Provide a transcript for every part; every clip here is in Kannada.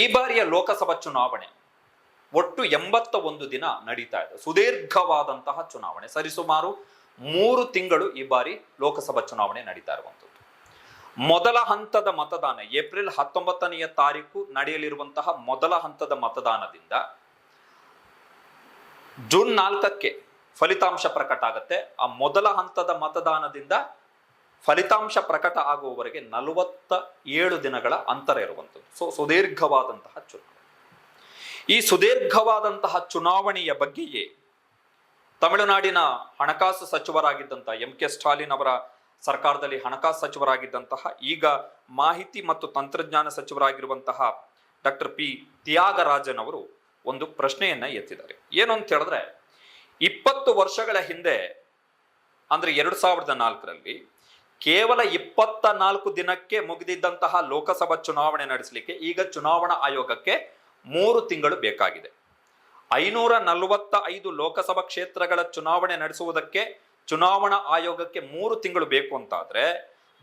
ಈ ಬಾರಿಯ ಲೋಕಸಭಾ ಚುನಾವಣೆ ಒಟ್ಟು ಎಂಬತ್ತ ಒಂದು ದಿನ ನಡೀತಾ ಇದೆ. ಸುದೀರ್ಘವಾದಂತಹ ಚುನಾವಣೆ. ಸರಿಸುಮಾರು ಮೂರು ತಿಂಗಳು ಈ ಬಾರಿ ಲೋಕಸಭಾ ಚುನಾವಣೆ ನಡೀತಾ ಇರುವಂಥದ್ದು. ಮೊದಲ ಹಂತದ ಮತದಾನ ಏಪ್ರಿಲ್ ಹತ್ತೊಂಬತ್ತನೆಯ ತಾರೀಕು ನಡೆಯಲಿರುವಂತಹ ಮೊದಲ ಹಂತದ ಮತದಾನದಿಂದ ಜೂನ್ ನಾಲ್ಕಕ್ಕೆ ಫಲಿತಾಂಶ ಪ್ರಕಟ ಆಗತ್ತೆ. ಆ ಮೊದಲ ಹಂತದ ಮತದಾನದಿಂದ ಫಲಿತಾಂಶ ಪ್ರಕಟ ಆಗುವವರೆಗೆ ನಲವತ್ತ ಏಳು ದಿನಗಳ ಅಂತರ ಇರುವಂಥದ್ದು. ಸೊ, ಸುದೀರ್ಘವಾದಂತಹ ಚುನಾವಣೆ. ಈ ಸುದೀರ್ಘವಾದಂತಹ ಚುನಾವಣೆಯ ಬಗ್ಗೆಯೇ ತಮಿಳುನಾಡಿನ ಹಣಕಾಸು ಸಚಿವರಾಗಿದ್ದಂಥ ಎಂ ಕೆ ಸ್ಟಾಲಿನ್ ಅವರ ಸರ್ಕಾರದಲ್ಲಿ ಹಣಕಾಸು ಸಚಿವರಾಗಿದ್ದಂತಹ, ಈಗ ಮಾಹಿತಿ ಮತ್ತು ತಂತ್ರಜ್ಞಾನ ಸಚಿವರಾಗಿರುವಂತಹ ಡಾಕ್ಟರ್ ಪಿ ತ್ಯಾಗರಾಜನ್ ಅವರು ಒಂದು ಪ್ರಶ್ನೆಯನ್ನ ಎತ್ತಿದ್ದಾರೆ. ಏನು ಅಂತ ಹೇಳಿದ್ರೆ, ಇಪ್ಪತ್ತು ವರ್ಷಗಳ ಹಿಂದೆ, ಅಂದ್ರೆ ಎರಡು ಸಾವಿರದ ನಾಲ್ಕರಲ್ಲಿ ಕೇವಲ ಇಪ್ಪತ್ತ ನಾಲ್ಕು ದಿನಕ್ಕೆ ಮುಗಿದಿದ್ದಂತಹ ಲೋಕಸಭಾ ಚುನಾವಣೆ ನಡೆಸಲಿಕ್ಕೆ ಈಗ ಚುನಾವಣಾ ಆಯೋಗಕ್ಕೆ ಮೂರು ತಿಂಗಳು ಬೇಕಾಗಿದೆ. ಐನೂರ ನಲವತ್ತ ಐದು ಲೋಕಸಭಾ ಕ್ಷೇತ್ರಗಳ ಚುನಾವಣೆ ನಡೆಸುವುದಕ್ಕೆ ಚುನಾವಣಾ ಆಯೋಗಕ್ಕೆ ಮೂರು ತಿಂಗಳು ಬೇಕು ಅಂತಾದ್ರೆ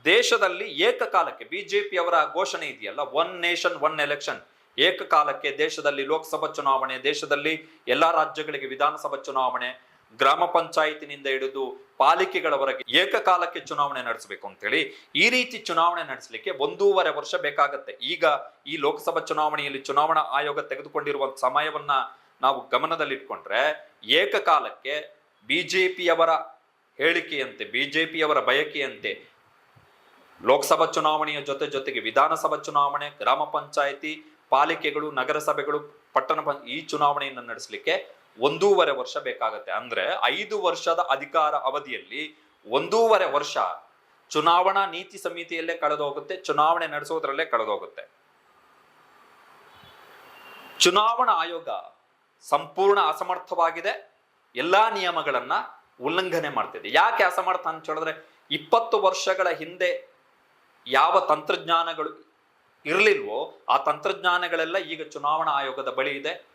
ದೇಶದಲ್ಲಿ ಏಕಕಾಲಕ್ಕೆ ಬಿಜೆಪಿ ಅವರ ಘೋಷಣೆ ಇದೆಯಲ್ಲ, ಒನ್ ನೇಷನ್, ಒನ್ ಎಲೆಕ್ಷನ್. ಏಕಕಾಲಕ್ಕೆ ದೇಶದಲ್ಲಿ ಲೋಕಸಭಾ ಚುನಾವಣೆ, ದೇಶದಲ್ಲಿ ಎಲ್ಲಾ ರಾಜ್ಯಗಳಿಗೆ ವಿಧಾನಸಭಾ ಚುನಾವಣೆ, ಗ್ರಾಮ ಪಂಚಾಯತಿನಿಂದ ಹಿಡಿದು ಪಾಲಿಕೆಗಳವರೆಗೆ ಏಕಕಾಲಕ್ಕೆ ಚುನಾವಣೆ ನಡೆಸಬೇಕು ಅಂತೇಳಿ ಈ ರೀತಿ ಚುನಾವಣೆ ನಡೆಸಲಿಕ್ಕೆ ಒಂದೂವರೆ ವರ್ಷ ಬೇಕಾಗತ್ತೆ. ಈಗ ಈ ಲೋಕಸಭಾ ಚುನಾವಣೆಯಲ್ಲಿ ಚುನಾವಣಾ ಆಯೋಗ ತೆಗೆದುಕೊಂಡಿರುವ ಸಮಯವನ್ನ ನಾವು ಗಮನದಲ್ಲಿಟ್ಕೊಂಡ್ರೆ ಏಕಕಾಲಕ್ಕೆ ಬಿಜೆಪಿಯವರ ಹೇಳಿಕೆಯಂತೆ, ಬಿಜೆಪಿಯವರ ಬಯಕೆಯಂತೆ ಲೋಕಸಭಾ ಚುನಾವಣೆಯ ಜೊತೆ ಜೊತೆಗೆ ವಿಧಾನಸಭಾ ಚುನಾವಣೆ, ಗ್ರಾಮ ಪಂಚಾಯಿತಿ, ಪಾಲಿಕೆಗಳು, ನಗರಸಭೆಗಳು, ಪಟ್ಟಣ ಈ ಚುನಾವಣೆಯನ್ನು ನಡೆಸಲಿಕ್ಕೆ ಒಂದೂವರೆ ವರ್ಷ ಬೇಕಾಗತ್ತೆ. ಅಂದ್ರೆ ಐದು ವರ್ಷದ ಅಧಿಕಾರ ಅವಧಿಯಲ್ಲಿ ಒಂದೂವರೆ ವರ್ಷ ಚುನಾವಣಾ ನೀತಿ ಸಮಿತಿಯಲ್ಲೇ ಕಳೆದೋಗುತ್ತೆ ಚುನಾವಣೆ ನಡೆಸೋದ್ರಲ್ಲೇ ಕಳೆದೋಗುತ್ತೆ ಚುನಾವಣಾ ಆಯೋಗ ಸಂಪೂರ್ಣ ಅಸಮರ್ಥವಾಗಿದೆ. ಎಲ್ಲಾ ನಿಯಮಗಳನ್ನ ಉಲ್ಲಂಘನೆ ಮಾಡ್ತಿದೆ. ಯಾಕೆ ಅಸಮರ್ಥ ಅಂತ ಹೇಳಿದ್ರೆ, ಇಪ್ಪತ್ತು ವರ್ಷಗಳ ಹಿಂದೆ ಯಾವ ತಂತ್ರಜ್ಞಾನಗಳು ಇರಲಿಲ್ವೋ, ಆ ತಂತ್ರಜ್ಞಾನಗಳೆಲ್ಲ ಈಗ ಚುನಾವಣಾ ಆಯೋಗದ ಬಳಿ ಇದೆ.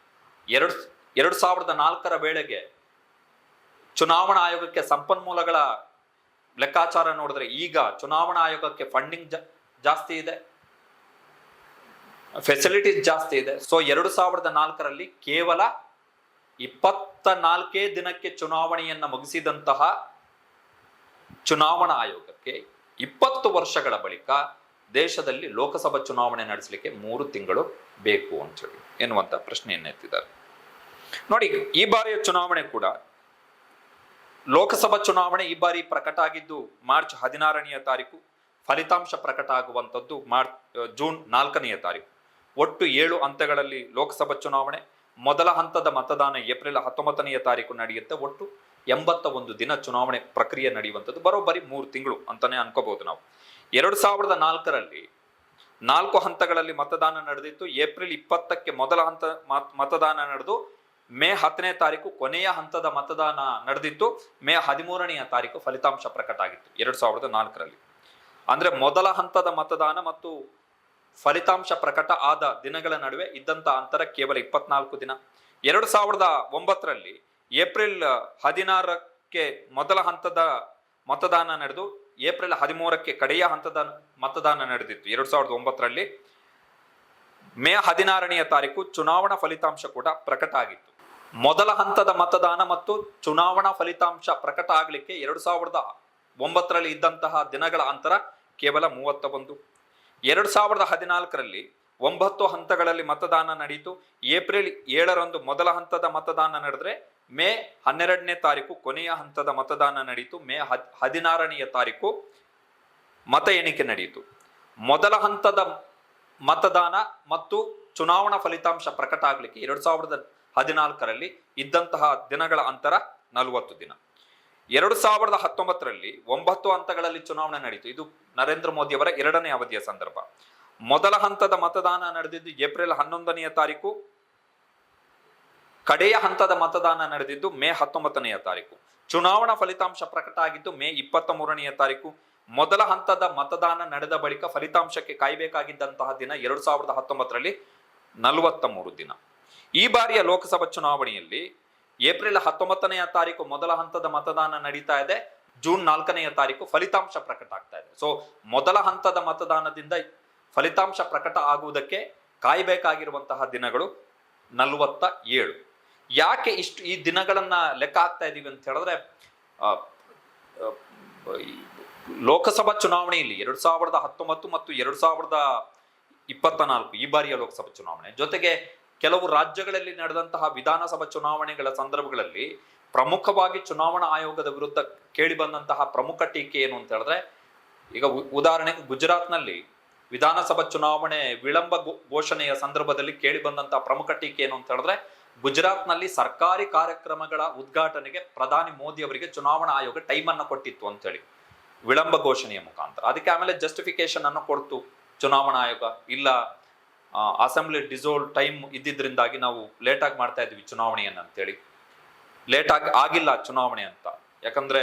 ಎರಡು ಎರಡು ಸಾವಿರದ ನಾಲ್ಕರ ವೇಳೆಗೆ ಚುನಾವಣಾ ಆಯೋಗಕ್ಕೆ ಸಂಪನ್ಮೂಲಗಳ ಲೆಕ್ಕಾಚಾರ ನೋಡಿದ್ರೆ ಈಗ ಚುನಾವಣಾ ಆಯೋಗಕ್ಕೆ ಫಂಡಿಂಗ್ ಜಾಸ್ತಿ ಇದೆ. ಫೆಸಿಲಿಟೀಸ್ ಜಾಸ್ತಿ ಇದೆ. ಸೊ ಎರಡು ಸಾವಿರದ ನಾಲ್ಕರಲ್ಲಿ ಕೇವಲ ಇಪ್ಪತ್ತ ನಾಲ್ಕೇ ದಿನಕ್ಕೆ ಚುನಾವಣೆಯನ್ನ ಮುಗಿಸಿದಂತಹ ಚುನಾವಣಾ ಆಯೋಗಕ್ಕೆ ಇಪ್ಪತ್ತು ವರ್ಷಗಳ ಬಳಿಕ ದೇಶದಲ್ಲಿ ಲೋಕಸಭಾ ಚುನಾವಣೆ ನಡೆಸಲಿಕ್ಕೆ ಮೂರು ತಿಂಗಳು ಬೇಕು ಅಂತ ಹೇಳಿ ಎನ್ನುವಂತ ಪ್ರಶ್ನೆಯನ್ನು ಎತ್ತಿದ್ದಾರೆ. ನೋಡಿ, ಈ ಬಾರಿಯ ಚುನಾವಣೆ ಕೂಡ ಲೋಕಸಭಾ ಚುನಾವಣೆ ಈ ಬಾರಿ ಪ್ರಕಟ ಆಗಿದ್ದು ಮಾರ್ಚ್ ಹದಿನಾರನೆಯ ತಾರೀಕು. ಫಲಿತಾಂಶ ಪ್ರಕಟ ಆಗುವಂಥದ್ದು ಮಾರ್ಚ್ ಜೂನ್ ನಾಲ್ಕನೆಯ ತಾರೀಕು. ಒಟ್ಟು ಏಳು ಹಂತಗಳಲ್ಲಿ ಲೋಕಸಭಾ ಚುನಾವಣೆ. ಮೊದಲ ಹಂತದ ಮತದಾನ ಏಪ್ರಿಲ್ ಹತ್ತೊಂಬತ್ತನೆಯ ತಾರೀಕು ನಡೆಯುತ್ತೆ. ಒಟ್ಟು ಎಂಬತ್ತ ಒಂದು ದಿನ ಚುನಾವಣೆ ಪ್ರಕ್ರಿಯೆ ನಡೆಯುವಂಥದ್ದು. ಬರೋಬ್ಬರಿ ಮೂರು ತಿಂಗಳು ಅಂತಾನೆ ಅನ್ಕೋಬಹುದು ನಾವು. ಎರಡು ಸಾವಿರದ ನಾಲ್ಕರಲ್ಲಿ ನಾಲ್ಕು ಹಂತಗಳಲ್ಲಿ ಮತದಾನ ನಡೆದಿತ್ತು. ಏಪ್ರಿಲ್ ಇಪ್ಪತ್ತಕ್ಕೆ ಮೊದಲ ಹಂತ ಮತ್- ಮತದಾನ ನಡೆದು ಮೇ ಹತ್ತನೇ ತಾರೀಕು ಕೊನೆಯ ಹಂತದ ಮತದಾನ ನಡೆದಿತ್ತು. ಮೇ ಹದಿಮೂರನೆಯ ತಾರೀಕು ಫಲಿತಾಂಶ ಪ್ರಕಟ ಆಗಿತ್ತು ಎರಡು ಸಾವಿರದ ನಾಲ್ಕರಲ್ಲಿ. ಅಂದ್ರೆ ಮೊದಲ ಹಂತದ ಮತದಾನ ಮತ್ತು ಫಲಿತಾಂಶ ಪ್ರಕಟ ಆದ ದಿನಗಳ ನಡುವೆ ಇದ್ದಂತ ಅಂತರ ಕೇವಲ ಇಪ್ಪತ್ನಾಲ್ಕು ದಿನ. ಎರಡು ಸಾವಿರದ ಒಂಬತ್ತರಲ್ಲಿ ಏಪ್ರಿಲ್ ಹದಿನಾರಕ್ಕೆ ಮೊದಲ ಹಂತದ ಮತದಾನ ನಡೆದು, ಏಪ್ರಿಲ್ ಹದಿಮೂರಕ್ಕೆ ಕಡೆಯ ಹಂತದ ಮತದಾನ ನಡೆದಿತ್ತು, ಎರಡು ಸಾವಿರದ ಒಂಬತ್ತರಲ್ಲಿ. ಮೇ ಹದಿನಾರನೆಯ ತಾರೀಕು ಚುನಾವಣಾ ಫಲಿತಾಂಶ ಕೂಡ ಪ್ರಕಟ ಆಗಿತ್ತು. ಮೊದಲ ಹಂತದ ಮತದಾನ ಮತ್ತು ಚುನಾವಣಾ ಫಲಿತಾಂಶ ಪ್ರಕಟ ಆಗಲಿಕ್ಕೆ ಎರಡು ಸಾವಿರದ ಒಂಬತ್ತರಲ್ಲಿ ಇದ್ದಂತಹ ದಿನಗಳ ಅಂತರ ಕೇವಲ ಮೂವತ್ತ ಒಂದು ಎರಡು ಸಾವಿರದ ಹದಿನಾಲ್ಕರಲ್ಲಿ ಒಂಬತ್ತು ಹಂತಗಳಲ್ಲಿ ಮತದಾನ ನಡೆಯಿತು ಏಪ್ರಿಲ್ ಏಳರಂದು ಮೊದಲ ಹಂತದ ಮತದಾನ ನಡೆದ್ರೆ ಮೇ ಹನ್ನೆರಡನೇ ತಾರೀಕು ಕೊನೆಯ ಹಂತದ ಮತದಾನ ನಡೆಯಿತು ಮೇ ಹದ್, ಹದಿನಾರನೆಯ ತಾರೀಕು ಮತ ಎಣಿಕೆ ನಡೆಯಿತು ಮೊದಲ ಹಂತದ ಮತದಾನ ಮತ್ತು ಚುನಾವಣಾ ಫಲಿತಾಂಶ ಪ್ರಕಟ ಆಗಲಿಕ್ಕೆ ಎರಡು ಸಾವಿರದ ಹದಿನಾಲ್ಕರಲ್ಲಿ ಇದ್ದಂತಹ ದಿನಗಳ ಅಂತರ ನಲವತ್ತು ದಿನ. ಎರಡು ಸಾವಿರದ ಹತ್ತೊಂಬತ್ತರಲ್ಲಿ ಒಂಬತ್ತು ಹಂತಗಳಲ್ಲಿ ಚುನಾವಣೆ ನಡೆಯಿತು ಇದು ನರೇಂದ್ರ ಮೋದಿಯವರ ಎರಡನೇ ಅವಧಿಯ ಸಂದರ್ಭ. ಮೊದಲ ಹಂತದ ಮತದಾನ ನಡೆದಿದ್ದು ಏಪ್ರಿಲ್ ಹನ್ನೊಂದನೆಯ ತಾರೀಕು. ಕಡೆಯ ಹಂತದ ಮತದಾನ ನಡೆದಿದ್ದು ಮೇ ಹತ್ತೊಂಬತ್ತನೆಯ ತಾರೀಕು. ಚುನಾವಣಾ ಫಲಿತಾಂಶ ಪ್ರಕಟ ಆಗಿದ್ದು ಮೇ ಇಪ್ಪತ್ತ ಮೂರನೆಯ ತಾರೀಕು. ಮೊದಲ ಹಂತದ ಮತದಾನ ನಡೆದ ಬಳಿಕ ಫಲಿತಾಂಶಕ್ಕೆ ಕಾಯಬೇಕಾಗಿದ್ದಂತಹ ದಿನ ಎರಡು ಸಾವಿರದ ಹತ್ತೊಂಬತ್ತರಲ್ಲಿ ನಲವತ್ತ ಮೂರು ದಿನ. ಈ ಬಾರಿಯ ಲೋಕಸಭಾ ಚುನಾವಣೆಯಲ್ಲಿ ಏಪ್ರಿಲ್ ಹತ್ತೊಂಬತ್ತನೆಯ ತಾರೀಕು ಮೊದಲ ಹಂತದ ಮತದಾನ ನಡೀತಾ ಇದೆ. ಜೂನ್ ನಾಲ್ಕನೆಯ ತಾರೀಕು ಫಲಿತಾಂಶ ಪ್ರಕಟ ಆಗ್ತಾ ಇದೆ. ಸೊ ಮೊದಲ ಹಂತದ ಮತದಾನದಿಂದ ಫಲಿತಾಂಶ ಪ್ರಕಟ ಆಗುವುದಕ್ಕೆ ಕಾಯಬೇಕಾಗಿರುವಂತಹ ದಿನಗಳು ನಲವತ್ತ ಏಳು. ಯಾಕೆ ಇಷ್ಟು ಈ ದಿನಗಳನ್ನ ಲೆಕ್ಕ ಹಾಕ್ತಾ ಇದೀವಿ ಅಂತ ಹೇಳಿದ್ರೆ ಲೋಕಸಭಾ ಚುನಾವಣೆಯಲ್ಲಿ ಎರಡ್ ಸಾವಿರದ ಹತ್ತೊಂಬತ್ತು ಮತ್ತು ಎರಡ್ ಸಾವಿರದ ಇಪ್ಪತ್ತ ನಾಲ್ಕು ಈ ಬಾರಿಯ ಲೋಕಸಭಾ ಚುನಾವಣೆ ಜೊತೆಗೆ ಕೆಲವು ರಾಜ್ಯಗಳಲ್ಲಿ ನಡೆದಂತಹ ವಿಧಾನಸಭಾ ಚುನಾವಣೆಗಳ ಸಂದರ್ಭಗಳಲ್ಲಿ ಪ್ರಮುಖವಾಗಿ ಚುನಾವಣಾ ಆಯೋಗದ ವಿರುದ್ಧ ಕೇಳಿ ಬಂದಂತಹ ಪ್ರಮುಖ ಟೀಕೆ ಏನು ಅಂತ ಹೇಳಿದ್ರೆ, ಈಗ ಉದಾಹರಣೆಗೆ ಗುಜರಾತ್ನಲ್ಲಿ ವಿಧಾನಸಭಾ ಚುನಾವಣೆ ವಿಳಂಬ ಘೋಷಣೆಯ ಸಂದರ್ಭದಲ್ಲಿ ಕೇಳಿ ಬಂದಂತಹ ಪ್ರಮುಖ ಟೀಕೆ ಏನು ಅಂತ ಹೇಳಿದ್ರೆ, ಗುಜರಾತ್ನಲ್ಲಿ ಸರ್ಕಾರಿ ಕಾರ್ಯಕ್ರಮಗಳ ಉದ್ಘಾಟನೆಗೆ ಪ್ರಧಾನಿ ಮೋದಿ ಅವರಿಗೆ ಚುನಾವಣಾ ಆಯೋಗ ಟೈಮ್ ಅನ್ನ ಕೊಟ್ಟಿತ್ತು ಅಂತ ಹೇಳಿ. ವಿಳಂಬ ಘೋಷಣೆಯ ಮುಖಾಂತರ. ಅದಕ್ಕೆ ಆಮೇಲೆ ಜಸ್ಟಿಫಿಕೇಶನ್ ಅನ್ನು ಕೊಡ್ತು. ಚುನಾವಣಾ ಆಯೋಗ. ಇಲ್ಲ ಅಸೆಂಬ್ಲಿ ಡಿಸೋಲ್ವ್ ಟೈಮ್ ಇದ್ದಿದ್ದರಿಂದಾಗಿ ನಾವು ಲೇಟಾಗಿ ಮಾಡ್ತಾ ಇದ್ವಿ ಚುನಾವಣೆಯನ್ನು ಅಂತೇಳಿ. ಲೇಟಾಗಿ ಆಗಿ ಆಗಿಲ್ಲ ಚುನಾವಣೆ ಅಂತ. ಯಾಕಂದ್ರೆ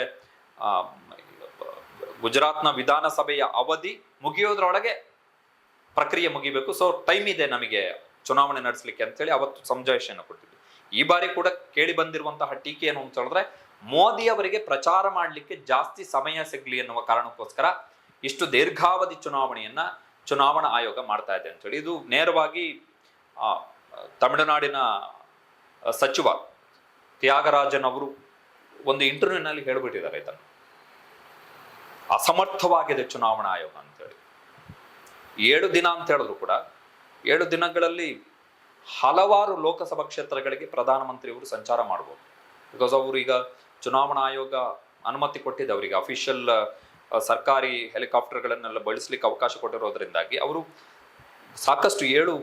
ಗುಜರಾತ್ನ ವಿಧಾನಸಭೆಯ ಅವಧಿ ಮುಗಿಯೋದ್ರೊಳಗೆ ಪ್ರಕ್ರಿಯೆ ಮುಗಿಬೇಕು. ಸೊ ಟೈಮ್ ಇದೆ ನಮಗೆ ಚುನಾವಣೆ ನಡೆಸಲಿಕ್ಕೆ ಅಂತೇಳಿ ಅವತ್ತು ಸಮಜಾಯಿಷಿಯನ್ನು ಕೊಟ್ಟಿದ್ವಿ. ಈ ಬಾರಿ ಕೂಡ ಕೇಳಿ ಬಂದಿರುವಂತಹ ಟೀಕೆ ಏನು ಅಂತ ಹೇಳಿದ್ರೆ, ಮೋದಿ ಅವರಿಗೆ ಪ್ರಚಾರ ಮಾಡಲಿಕ್ಕೆ ಜಾಸ್ತಿ ಸಮಯ ಸಿಗಲಿ ಎನ್ನುವ ಕಾರಣಕ್ಕೋಸ್ಕರ ಇಷ್ಟು ದೀರ್ಘಾವಧಿ ಚುನಾವಣೆಯನ್ನ ಚುನಾವಣಾ ಆಯೋಗ ಮಾಡ್ತಾ ಇದೆ ಅಂತೇಳಿ. ಇದು ನೇರವಾಗಿ ತಮಿಳುನಾಡಿನ ಸಚಿವ ತ್ಯಾಗರಾಜನ್ ಅವರು ಒಂದು ಇಂಟರ್ವ್ಯೂನಲ್ಲಿ ಹೇಳ್ಬಿಟ್ಟಿದ್ದಾರೆ ಇದನ್ನು. ಅಸಮರ್ಥವಾಗಿದೆ ಚುನಾವಣಾ ಆಯೋಗ ಅಂತೇಳಿ. ಏಳು ದಿನ ಅಂತ ಹೇಳಿದ್ರು ಕೂಡ, ಏಳು ದಿನಗಳಲ್ಲಿ ಹಲವಾರು ಲೋಕಸಭಾ ಕ್ಷೇತ್ರಗಳಿಗೆ ಪ್ರಧಾನಮಂತ್ರಿಯವರು ಸಂಚಾರ ಮಾಡ್ಬೋದು. ಬಿಕಾಸ್ ಅವರು ಈಗ ಚುನಾವಣಾ ಆಯೋಗ ಅನುಮತಿ ಕೊಟ್ಟಿದೆ, ಅವರಿಗೆ ಅಫಿಷಿಯಲ್ ಸರ್ಕಾರಿ ಹೆಲಿಕಾಪ್ಟರ್ಗಳನ್ನೆಲ್ಲ ಬಳಸಲಿಕ್ಕೆ ಅವಕಾಶ ಕೊಟ್ಟಿರೋದ್ರಿಂದಾಗಿ ಅವರು ಸಾಕಷ್ಟು ಏಳು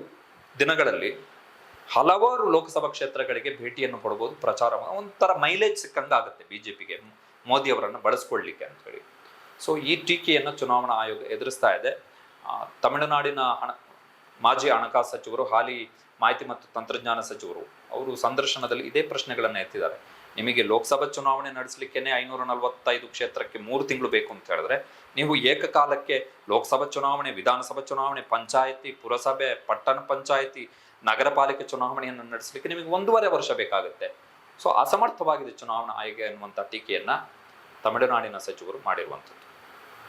ದಿನಗಳಲ್ಲಿ ಹಲವಾರು ಲೋಕಸಭಾ ಕ್ಷೇತ್ರಗಳಿಗೆ ಭೇಟಿಯನ್ನು ಕೊಡಬಹುದು ಪ್ರಚಾರ ಒಂಥರ ಮೈಲೇಜ್ ಸಿಕ್ಕಂಗಾಗುತ್ತೆ ಬಿ ಜೆ ಪಿಗೆ ಮೋದಿ ಅವರನ್ನು ಬಳಸ್ಕೊಳ್ಳಿಕ್ಕೆ ಅಂತ ಹೇಳಿ. ಸೊ ಈ ಟೀಕೆಯನ್ನು ಚುನಾವಣಾ ಆಯೋಗ ಎದುರಿಸ್ತಾ ಇದೆ. ತಮಿಳುನಾಡಿನ ಹಣ, ಮಾಜಿ ಹಣಕಾಸು ಸಚಿವರು, ಹಾಲಿ ಮಾಹಿತಿ ಮತ್ತು ತಂತ್ರಜ್ಞಾನ ಸಚಿವರು ಅವರು ಸಂದರ್ಶನದಲ್ಲಿ ಇದೇ ಪ್ರಶ್ನೆಗಳನ್ನು ಎತ್ತಿದ್ದಾರೆ. ನಿಮಗೆ ಲೋಕಸಭಾ ಚುನಾವಣೆ ನಡೆಸಲಿಕ್ಕೆ ಐನೂರ ನಲವತ್ತೈದು ಕ್ಷೇತ್ರಕ್ಕೆ ಮೂರು ತಿಂಗಳು ಬೇಕು ಅಂತ ಹೇಳಿದ್ರೆ, ನೀವು ಏಕಕಾಲಕ್ಕೆ ಲೋಕಸಭಾ ಚುನಾವಣೆ, ವಿಧಾನಸಭಾ ಚುನಾವಣೆ, ಪಂಚಾಯತಿ, ಪುರಸಭೆ, ಪಟ್ಟಣ ಪಂಚಾಯತಿ ನಗರ ಪಾಲಿಕೆ ಚುನಾವಣೆಯನ್ನು ನಡೆಸಲಿಕ್ಕೆ ನಿಮಗೆ ಒಂದೂವರೆ ವರ್ಷ ಬೇಕಾಗುತ್ತೆ. ಸೊ ಅಸಮರ್ಥವಾಗಿದೆ ಚುನಾವಣಾ ಆಯೋಗ ಎನ್ನುವಂಥ ಟೀಕೆಯನ್ನ ತಮಿಳುನಾಡಿನ ಸಚಿವರು ಮಾಡಿರುವಂಥದ್ದು.